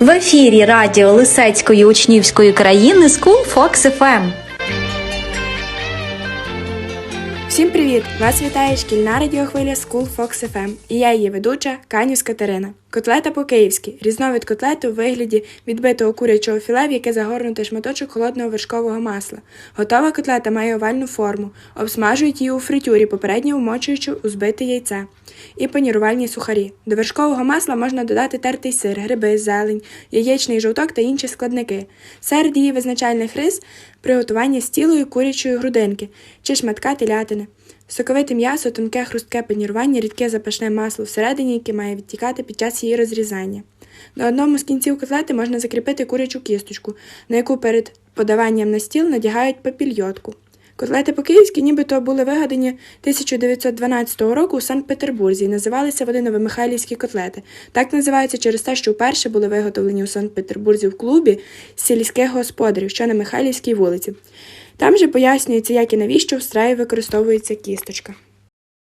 В ефірі радіо Лисецької учнівської країни School Fox FM. Всім привіт! Вас вітає шкільна радіохвиля School Fox FM і я її ведуча Канюс Катерина. Котлета по-київськи різновид котлету у вигляді відбитого курячого філе, в яке загорнутий шматочок холодного вершкового масла. Готова котлета має овальну форму, обсмажують її у фритюрі, попередньо вмочуючи у збите яйце. І панірувальні сухарі. До вершкового масла можна додати тертий сир, гриби, зелень, яєчний жовток та інші складники. Серед її визначальних рис приготування стілої курячої грудинки чи шматка телятини. Соковите м'ясо, тонке хрустке панірування, рідке запашне масло всередині, яке має відтікати під час її розрізання. На одному з кінців котлети можна закріпити курячу кісточку, на яку перед подаванням на стіл надягають папільйотку. Котлети по-київськи нібито були вигадані 1912 року у Санкт-Петербурзі і називалися вони новомихайлівські котлети. Так називаються через те, що вперше були виготовлені у Санкт-Петербурзі в клубі сільських господарів, що на Михайлівській вулиці. Там же пояснюється, як і навіщо в страї використовується кісточка.